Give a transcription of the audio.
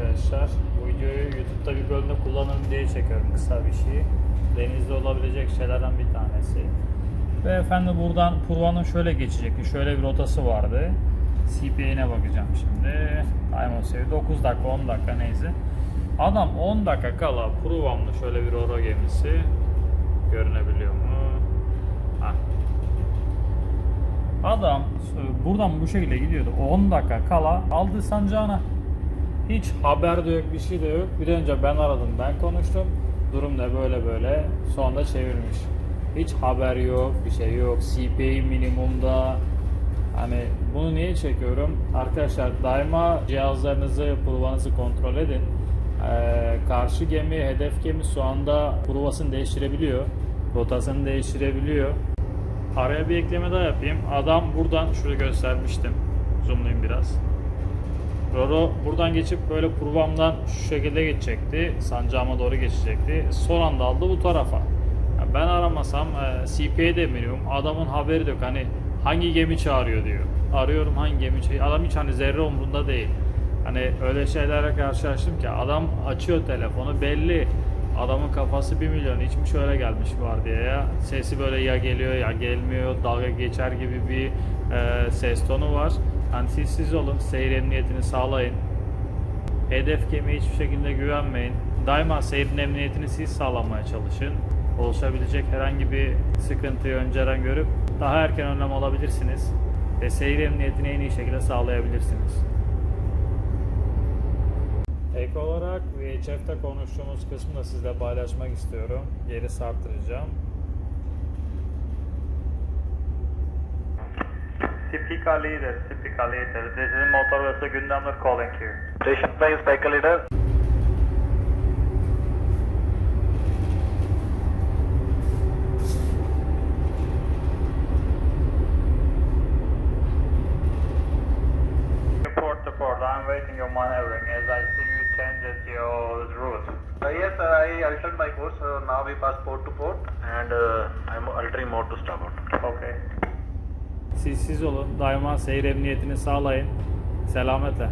arkadaşlar. Bu videoyu YouTube'da bir bölümde kullanırım diye çekiyorum kısa bir şey. Denizde olabilecek şeylerden bir tanesi. Ve efendim buradan Purva'nın şöyle geçecekti. Şöyle bir rotası vardı. CPA'ine bakacağım şimdi. Time seviye 9 dakika 10 dakika neyse. Adam 10 dakika kala Purva'mda şöyle bir oro gemisi görünebiliyor mu? Hah. Adam e, buradan bu şekilde gidiyordu. 10 dakika kala aldı sancağına. Hiç haber de yok, bir şey de yok. Bir de önce ben aradım, ben konuştum. Durum da böyle böyle. Sonra çevirmiş. Hiç haber yok, bir şey yok. CPI minimumda. Hani bunu niye çekiyorum? Arkadaşlar daima cihazlarınızı, pruvanızı kontrol edin. Ee, karşı gemi, hedef gemi şu anda pruvasını değiştirebiliyor. Rotasını değiştirebiliyor. Araya bir ekleme daha yapayım. Adam buradan şurada göstermiştim. Zoomlayayım biraz. Roro buradan geçip böyle Purvam'dan şu şekilde geçecekti. Sancağıma doğru geçecekti. Son anda aldı bu tarafa. Ya ben aramasam e, CPA de minimum. Adamın haberi de yok. Hani hangi gemi çağırıyor diyor. Arıyorum hangi gemi çağırıyor. Adam hiç hani zerre umurunda değil. Hani öyle şeylerle karşılaştım ki adam açıyor telefonu belli. Adamın kafası bir milyon içmiş öyle gelmiş var diye ya. Sesi böyle ya geliyor ya gelmiyor dalga geçer gibi bir e, ses tonu var. Hani siz siz olun seyir emniyetini sağlayın. Hedef gemiye hiçbir şekilde güvenmeyin. Daima seyrin emniyetini siz sağlamaya çalışın. Oluşabilecek herhangi bir sıkıntıyı önceden görüp daha erken önlem alabilirsiniz. Ve seyir emniyetini en iyi şekilde sağlayabilirsiniz. Ek olarak VHF'te konuştuğumuz kısmı da sizle paylaşmak istiyorum. Geri sarttıracağım. Tipika leader, tipika leader. This is motor vessel Gündemler calling you. Station 5, cycle leader. Port to port, I'm waiting your maneuvering as I see you changed your route. Uh, yes, uh, I altered my course. Uh, now we pass port to port and uh, I'm altering mode to starboard. Okay. Siz siz olun, daima seyir emniyetini sağlayın. Selametle.